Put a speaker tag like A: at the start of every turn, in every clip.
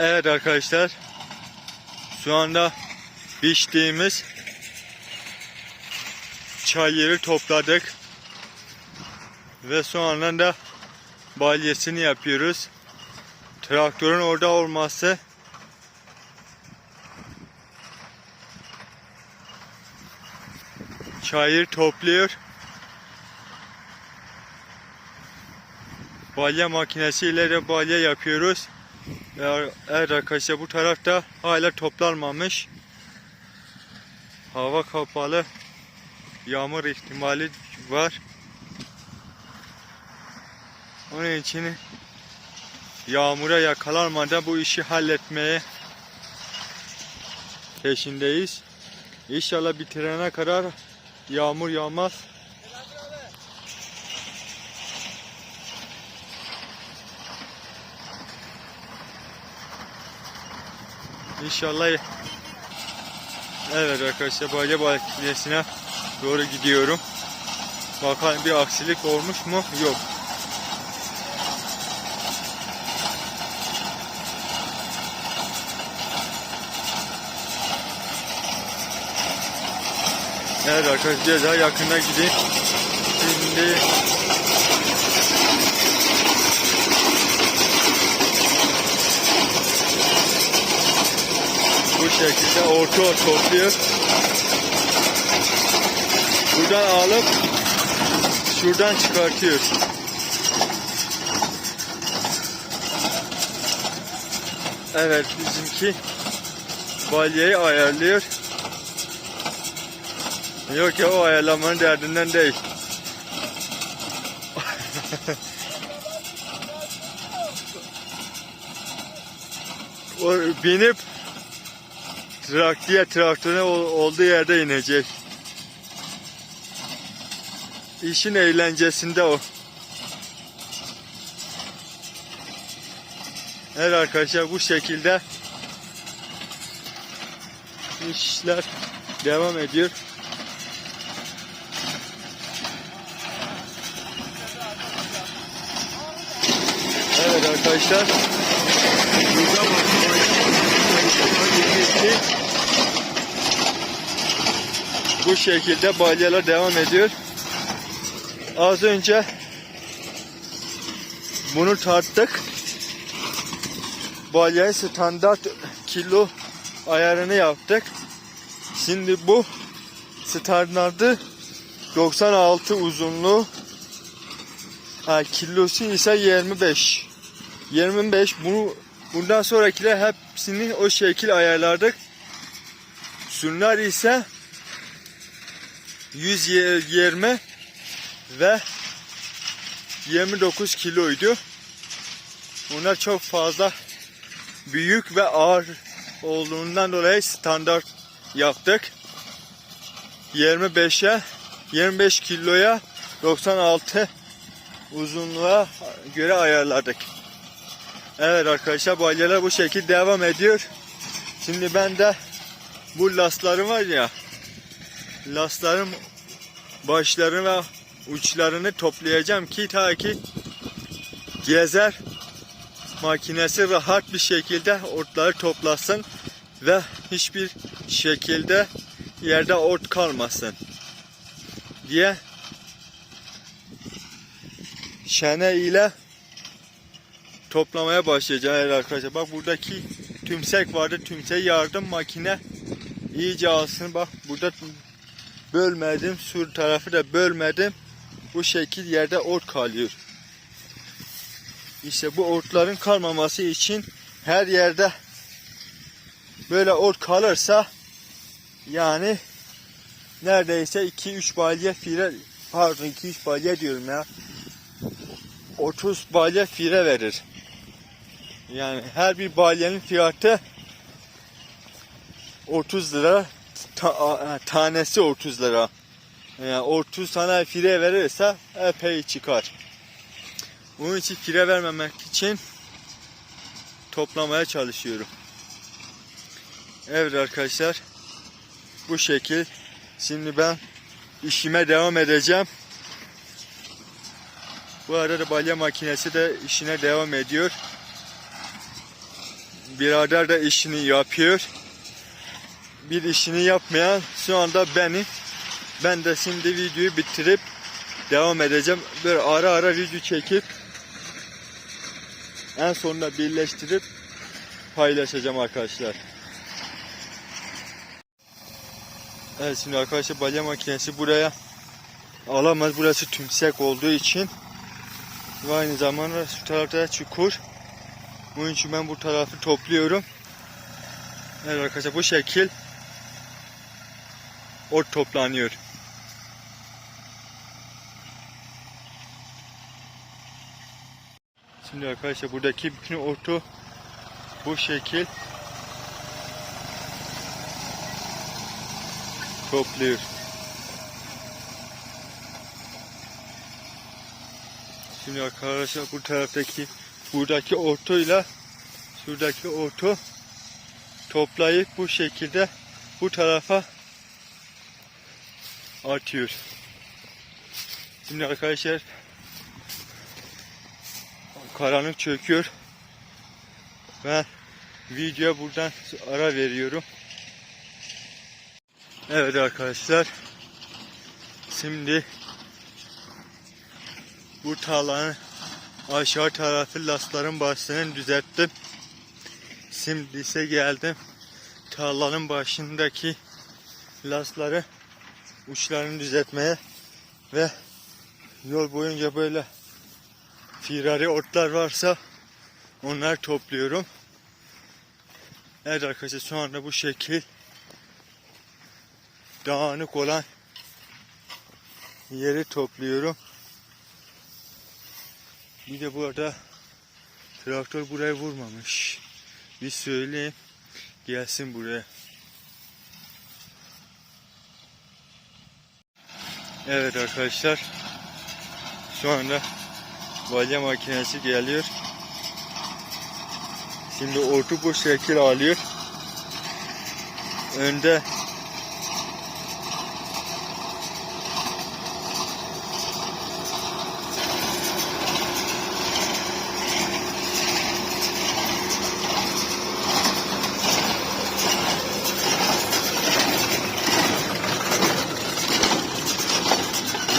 A: Evet arkadaşlar. Şu anda biçtiğimiz çayırı topladık. Ve sonra da balyesini yapıyoruz. Traktörün orada olması çayır topluyor. Balya makinesiyle de balya yapıyoruz. Ve Evet arkadaşlar bu tarafta hala toplanmamış. Hava kapalı. Yağmur ihtimali var. Onun için yağmura yakalanmadan bu işi halletmeye peşindeyiz. İnşallah bitirene kadar yağmur yağmaz. İnşallah Evet arkadaşlar Balya Balıkçı'sına doğru gidiyorum. Bakalım bir aksilik olmuş mu? Yok. Evet arkadaşlar daha yakına gideyim. Şimdi şekilde orta topluyor. Buradan alıp şuradan çıkartıyor. Evet bizimki balyayı ayarlıyor. Yok ya o ayarlamanın derdinden değil. binip trak diye traktörün ol- olduğu yerde inecek. İşin eğlencesinde o. Evet arkadaşlar bu şekilde işler devam ediyor. Evet arkadaşlar. Burada bu şekilde balyalar devam ediyor. Az önce bunu tarttık. Balyayı standart kilo ayarını yaptık. Şimdi bu standartı 96 uzunluğu ha, kilosu ise 25. 25 bunu bundan sonrakiler hepsini o şekil ayarladık. Şunlar ise 120 ve 29 kiloydu. Bunlar çok fazla büyük ve ağır olduğundan dolayı standart yaptık. 25'e 25 kiloya 96 uzunluğa göre ayarladık. Evet arkadaşlar balyalar bu şekilde devam ediyor. Şimdi ben de bu laslarım var ya lasların başlarını ve uçlarını toplayacağım ki ta ki gezer makinesi rahat bir şekilde otları toplasın ve hiçbir şekilde yerde ot kalmasın diye şene ile toplamaya başlayacağım evet arkadaşlar. Bak buradaki tümsek vardı. Tümsek yardım makine iyice alsın. Bak burada bölmedim. Sur tarafı da bölmedim. Bu şekil yerde ot kalıyor. İşte bu otların kalmaması için her yerde böyle ot kalırsa yani neredeyse 2-3 balya fire pardon 2-3 balya diyorum ya 30 balya fire verir. Yani her bir balyanın fiyatı 30 lira ta- tanesi 30 lira. Yani 30 tane fire verirse epey çıkar. Bunun için fire vermemek için toplamaya çalışıyorum. Evet arkadaşlar. Bu şekil. Şimdi ben işime devam edeceğim. Bu arada balya makinesi de işine devam ediyor. birader de işini yapıyor. Bir işini yapmayan şu anda benim. Ben de şimdi videoyu bitirip devam edeceğim. Böyle ara ara video çekip en sonunda birleştirip paylaşacağım arkadaşlar. Evet şimdi arkadaşlar balya makinesi buraya alamaz. Burası tümsek olduğu için ve aynı zamanda şu tarafta çukur. Bunun için ben bu tarafı topluyorum. Evet arkadaşlar bu şekil ot toplanıyor. Şimdi arkadaşlar buradaki bütün otu bu şekil topluyor. Şimdi arkadaşlar bu taraftaki buradaki otuyla şuradaki otu toplayıp bu şekilde bu tarafa atıyor. Şimdi arkadaşlar karanlık çöküyor. Ben videoya buradan ara veriyorum. Evet arkadaşlar. Şimdi bu tarlanın aşağı tarafı lasların başını düzelttim. Şimdi ise geldim tarlanın başındaki lasları uçlarını düzeltmeye ve yol boyunca böyle firari otlar varsa onları topluyorum. Evet arkadaşlar şu anda bu şekil dağınık olan yeri topluyorum. Bir de bu arada traktör buraya vurmamış. Bir söyleyeyim. Gelsin buraya. Evet arkadaşlar. Şu anda balya makinesi geliyor. Şimdi ortu bu şekil alıyor. Önde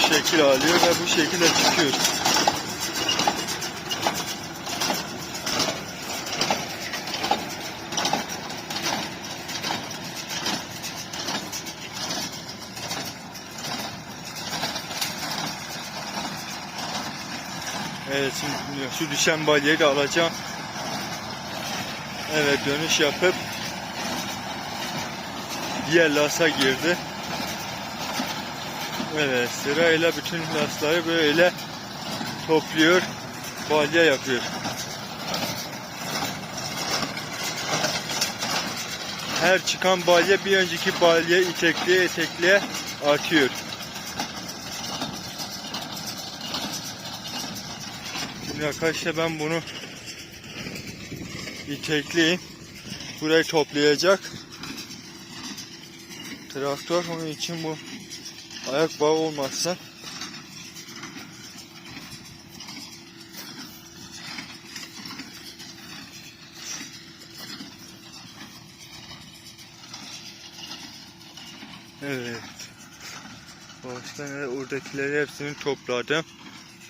A: bu şekil alıyor ve bu şekilde çıkıyor. Evet şimdi şu düşen balyayı da alacağım. Evet dönüş yapıp diğer lasa girdi. Evet sırayla bütün lasları böyle topluyor, balya yapıyor. Her çıkan balya bir önceki balyayı itekliye itekliye atıyor. Şimdi arkadaşlar ben bunu itekleyeyim. Burayı toplayacak. Traktör onun için bu ayak bağı olmazsa Evet. Baştan oradakileri hepsini topladım.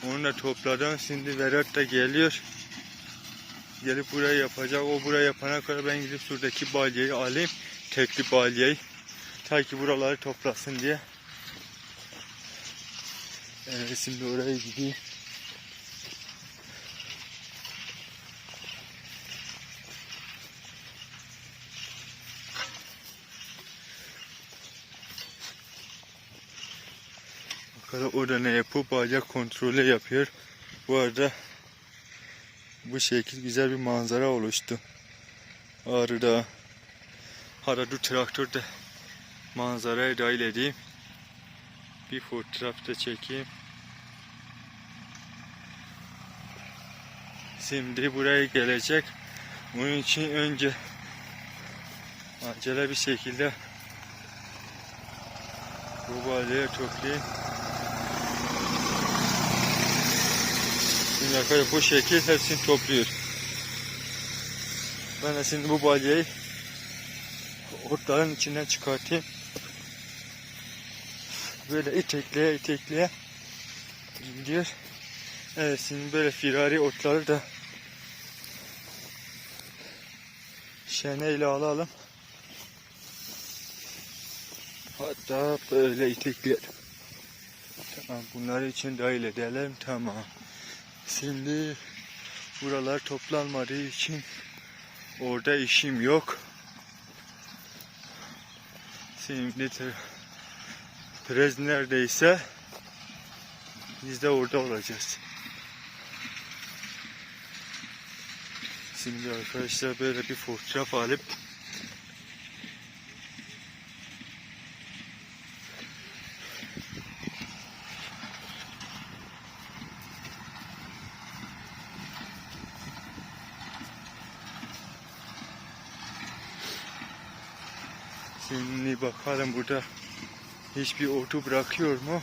A: Onu da topladım. Şimdi Vedat da geliyor. Gelip buraya yapacak. O buraya yapana kadar ben gidip şuradaki balyayı alayım. Tekli balyayı. Ta ki buraları toplasın diye. Evet şimdi oraya gideyim. Orada ne yapıp balya kontrolü yapıyor. Bu arada bu şekil güzel bir manzara oluştu. Ağrı'da Haradu traktörde manzaraya dahil edeyim. Bir fotoğraf da çekeyim. Şimdi buraya gelecek. Bunun için önce acele bir şekilde bu balyayı toplayayım. Şimdi arkadaşlar bu şekil hepsini topluyor. Ben de şimdi bu balyayı otların içinden çıkartayım. Böyle itekleye itekleye gidiyor. Evet şimdi böyle firari otları da şeneyle alalım. Hatta böyle itekleyelim. Tamam bunları için dahil edelim tamam. Şimdi buralar toplanmadığı için orada işim yok. Şimdi prez neredeyse biz de orada olacağız. Şimdi arkadaşlar böyle bir fotoğraf alıp Şimdi bakalım burada hiçbir otu bırakıyor mu?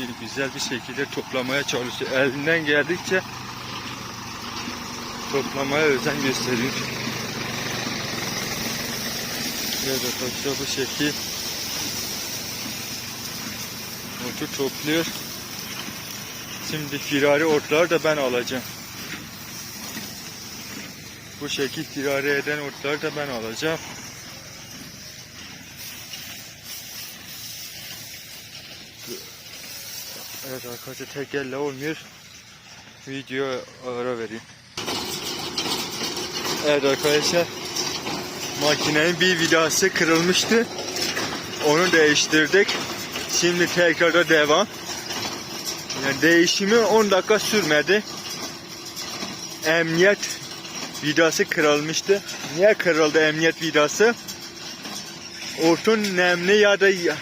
A: Bir güzel bir şekilde toplamaya çalışıyor. Elinden geldikçe toplamaya özen gösteriyor. Evet arkadaşlar bu şekil otu topluyor. Şimdi firari otları da ben alacağım. Bu şekil firari eden otları da ben alacağım. Evet arkadaşlar tek elle olmuyor. Video ara vereyim. Evet arkadaşlar makinenin bir vidası kırılmıştı. Onu değiştirdik. Şimdi tekrarda devam. Yani değişimi 10 dakika sürmedi. Emniyet vidası kırılmıştı. Niye kırıldı emniyet vidası? Otun nemli ya da ya-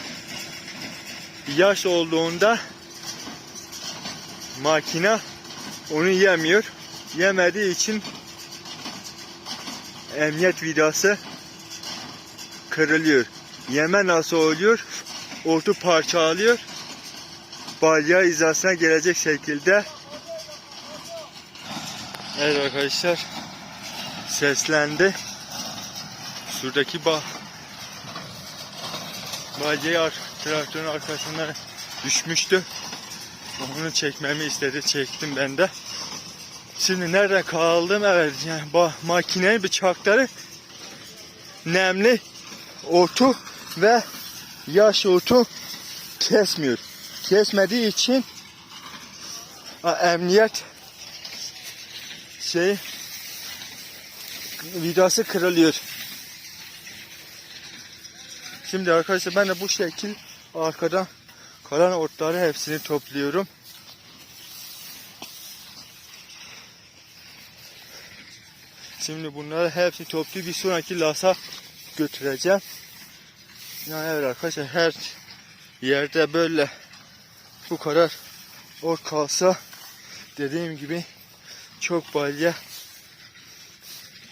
A: yaş olduğunda makine onu yemiyor. Yemediği için emniyet vidası kırılıyor. Yeme nasıl oluyor? Otu parçalıyor. Balya hizasına gelecek şekilde. Evet arkadaşlar. Seslendi. Şuradaki ba balyayı traktörün arkasına düşmüştü. Onu çekmemi istedi. Çektim ben de. Şimdi nerede kaldım? Evet yani ba- makinenin bıçakları nemli otu ve yaş otu kesmiyor. Kesmediği için emniyet şey vidası kırılıyor. Şimdi arkadaşlar ben de bu şekil arkadan kalan otları hepsini topluyorum. Şimdi bunları hepsi toplu bir sonraki lasa götüreceğim. Yani evet arkadaşlar her yerde böyle bu kadar ot kalsa dediğim gibi çok balya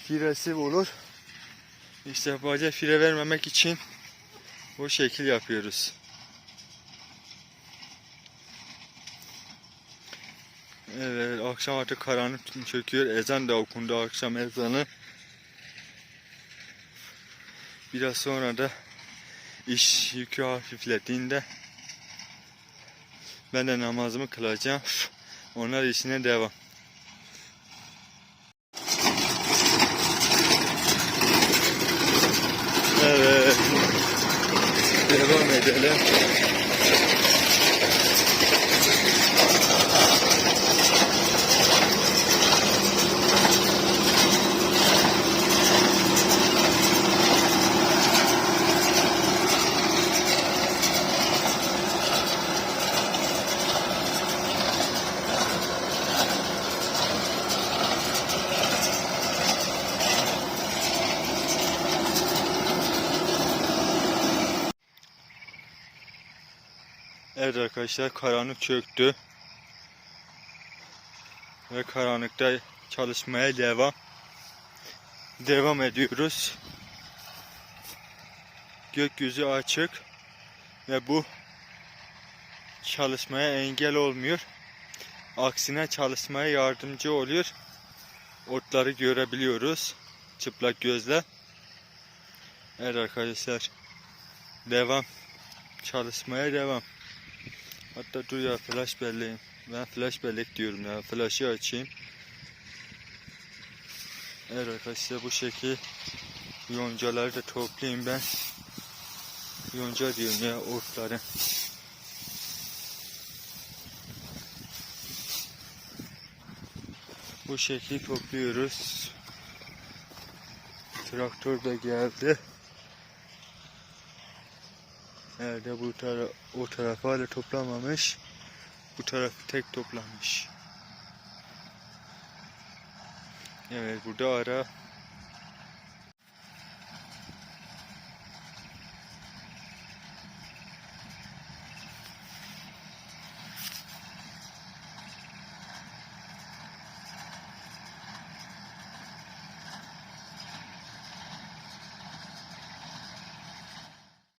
A: firesi olur. İşte balya fire vermemek için bu şekil yapıyoruz. Evet akşam artık karanlık çöküyor. Ezan da okundu akşam ezanı. Biraz sonra da iş yükü hafiflediğinde ben de namazımı kılacağım. Onlar işine devam. Evet. Devam edelim. Evet arkadaşlar karanlık çöktü. ve karanlıkta çalışmaya devam devam ediyoruz. Gökyüzü açık ve bu çalışmaya engel olmuyor. Aksine çalışmaya yardımcı oluyor. Otları görebiliyoruz çıplak gözle. Evet arkadaşlar devam çalışmaya devam. Hatta dur ya flash belleğim. Ben flash bellek diyorum ya. Flash'ı açayım. Evet arkadaşlar bu şekil yoncaları da toplayayım ben. Yonca diyorum ya otları. Bu şekil topluyoruz. Traktör de geldi. Nerede bu tara o tarafı hala toplamamış. Bu tarafı tek toplamış. Evet burada ara